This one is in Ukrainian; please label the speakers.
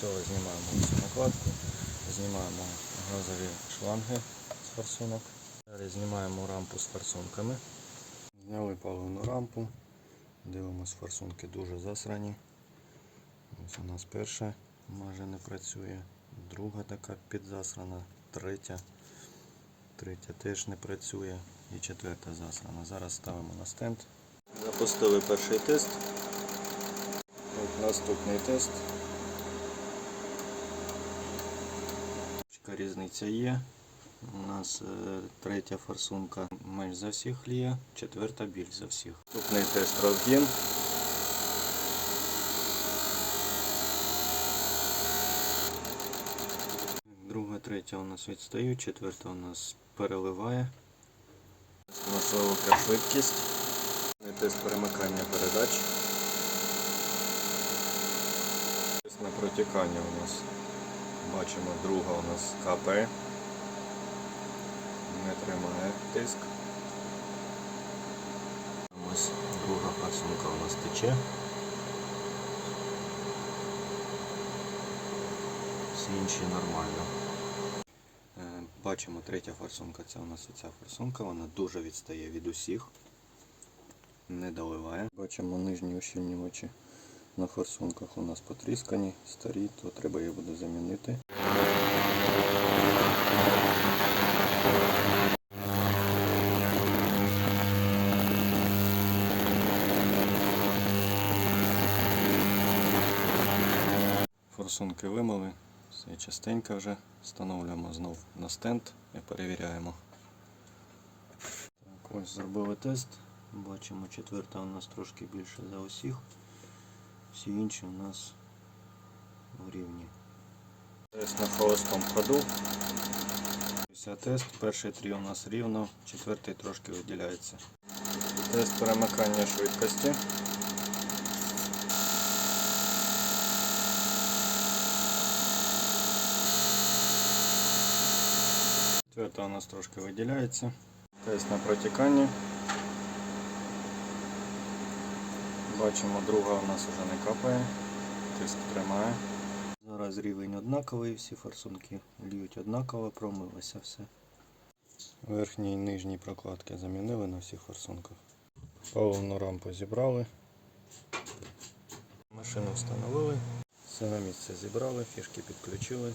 Speaker 1: цього знімаємо цю накладку, знімаємо газові шланги з форсунок. Далі знімаємо рампу з форсунками. Зняли паливну рампу. Дивимось, форсунки дуже засрані. Ось у нас перша майже не працює, друга така підзасрана, третя. Третя теж не працює і четверта засрана. Зараз ставимо на стенд. Запустили перший тест. Наступний тест. Трішки Різниця є. У нас е, третя форсунка менш за всіх ліє, четверта більш за всіх. Наступний тест розгін. Друга, третя у нас відстають, четверта у нас переливає. У нас велика швидкість. Тест перемикання передач. Тест на протікання у нас. Бачимо, друга у нас КП. Не тримає тиск. Ось друга форсунка у нас тече. Всі інші нормально. Е, Бачимо, третя форсунка, це у нас оця форсунка, вона дуже відстає від усіх. Не доливає. Бачимо нижні ущільнювачі на форсунках у нас потріскані, старі, то треба їх буде замінити. Форсунки вимили, все частенько вже. Встановлюємо знов на стенд і перевіряємо. Так, ось зробили тест. Бачимо, четверта у нас трошки більше за усіх. Всі інші у нас в рівні. Тест на холостому ходу. Тест. Перший три у нас рівно, четвертий трошки виділяється. Тест перемикання швидкості. Четверта у нас трошки виділяється. Тест на протікання. Бачимо, друга у нас вже не капає, тиск тримає. Зараз рівень однаковий, всі форсунки льють однаково, промилося все. Верхні і нижні прокладки замінили на всіх форсунках. Паливну рампу зібрали. Машину встановили. Все на місце зібрали, фішки підключили.